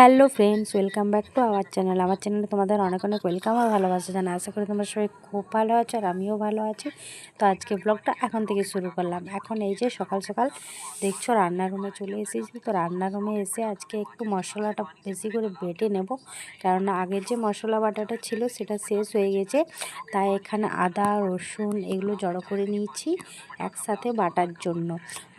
Hello friends, welcome back to our channel. আমার চ্যানেলে তোমাদের অনেক অনেক ওয়েলকাম আর ভালোবাসা জানা আশা করি তোমরা সবাই খুব ভালো আছো আর আমিও ভালো আছি। তো আজকে ব্লগটা এখন থেকে শুরু করলাম। এখন এই যে সকাল সকাল দেখছ রান্নার রুমে চলে এসেছি। তো রান্নার রুমে এসে আজকে একটু মশলাটা বেশি করে বেটে নেব। কেননা আগের যে মশলা বাটাটা ছিল সেটা শেষ হয়ে গেছে। তাই এখানে আদা, রসুন এগুলো জড়ো করে নিয়েছি একসাথে বাটার জন্য।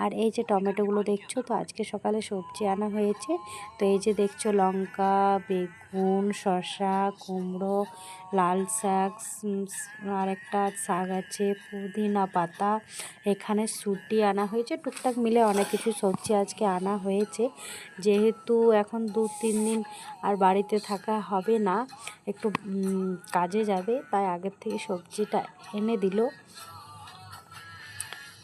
আর এই যে টমেটোগুলো দেখছ, তো আজকে সকালে সবজি আনা হয়েছে। তো এই যে দেখছ লঙ্কা, বেগুন, শসা, কুমড়ো, লাল শাক আর একটা শাক আছে, পুদিনা পাতা। এখানে সুটি আনা হয়েছে। টুকটাক মিলে অনেক কিছু সবজি আজকে আনা হয়েছে। যেহেতু এখন দু, তিন দিন আর বাড়িতে থাকা হবে না, একটু কাজে যাবে, তাই আগের থেকে সবজিটা এনে দিল।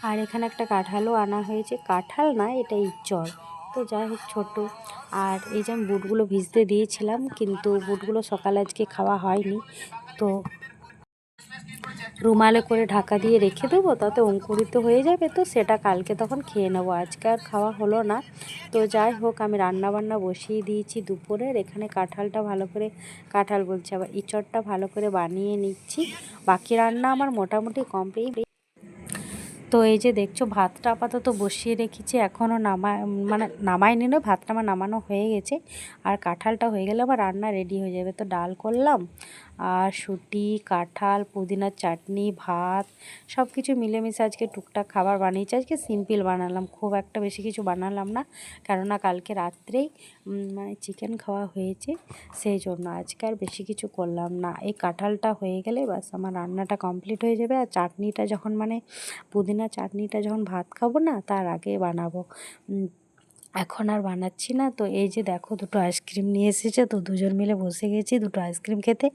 আর এখানে একটা কাঁঠালও আনা হয়েছে। কাঁঠাল না, এটা ইচড়। তো যাই হোক ছোটো আর এই যে আমি বুটগুলো ভিজতে দিয়েছিলাম, কিন্তু বুটগুলো সকালে আজকে খাওয়া হয়নি। তো রুমালে করে ঢাকা দিয়ে রেখে দেবো, তাতে অঙ্কুরিত হয়ে যাবে তো, সেটা কালকে তখন খেয়ে নেব। আজকে আর খাওয়া হলো না। তো যাই হোক, আমি রান্না বান্না বসিয়ে দিয়েছি দুপুরের। এখানে কাঁঠালটা ভালো করে, কাঁঠাল বলছি আবার, ইঁচড়টা ভালো করে বানিয়ে নিচ্ছি। বাকি রান্না আমার মোটামুটি কমপ্লিট তো এই যে দেখছ, ভাতটা আপাতত বসিয়ে রেখেছি, এখনও নামা মানে নামাইনি নয়, ভাতটা আমার নামানো হয়ে গেছে। আর কাঁঠালটা হয়ে গেলে আবার রান্না রেডি হয়ে যাবে। তো ডাল করলাম, আর শুটি, কাঁঠাল, পুদিনার চাটনি, ভাত সব কিছু মিলেমিশে আজকে টুকটাক খাবার বানিয়েছি। আজকে সিম্পল বানালাম, খুব একটা বেশি কিছু বানালাম না, কেননা কালকে রাত্রেই মানে চিকেন খাওয়া হয়েছে, সেই জন্য আজকে আর বেশি কিছু করলাম না। এই কাঁঠালটা হয়ে গেলে বাস আমার রান্নাটা কমপ্লিট হয়ে যাবে, আর চাটনিটা যখন মানে পুদিনা চাটনিটা যখন ভাত খাব না, তার আগে বানাবো। এখন আর বানাচ্ছি না। তো এই যে দেখো, দুটো আইসক্রিম নিয়ে এসেছে, তো দুজন মিলে বসে গেছি দুটো আইসক্রিম খেতে।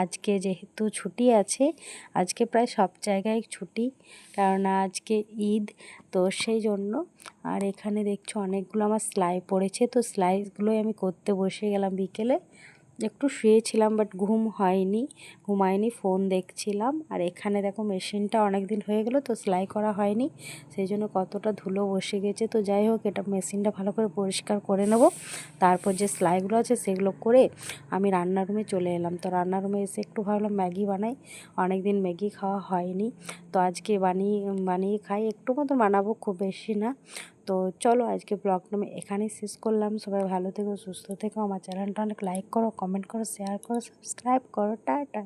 আজকে যেহেতু ছুটি আছে, আজকে প্রায় সব জায়গায় ছুটি, কারণ আজকে ঈদ, তো সেই জন্য। আর এখানে দেখছ অনেকগুলো আমার সেলাই পড়েছে, তো সেলাইগুলোই আমি করতে বসে গেলাম বিকেলে। একটু শুয়েছিলাম বাট ঘুম হয়নি। ঘুমায়নি ফোন দেখছিলাম। আর এখানে দেখো মেশিনটা অনেক দিন হয়ে গেলো, তো সেলাই করা হয়নি। সেই জন্য কতটা ধুলো বসে গেছে। তো যাই হোক, এটা মেশিনটা ভালো করে পরিষ্কার করে নেব। তারপর যে সেলাইগুলো আছে, সেগুলো করে আমি রান্নার রুমে চলে এলাম। তো রান্নার রুমে এসে একটু ভাবলাম ম্যাগি বানাই। অনেক দিন ম্যাগি খাওয়া হয়নি। তো আজকে বানিয়ে বানিয়ে খাই। একটু মতো বানাবো খুব বেশি না। তো চলো আজকে ব্লগটা আমি এখানেই শেষ করলাম। সবাই ভালো থেকো, সুস্থ থেকো। আমার চ্যানেলটা অনেক লাইক করো কমেন্ট করো শেয়ার করো সাবস্ক্রাইব করো। টাটা।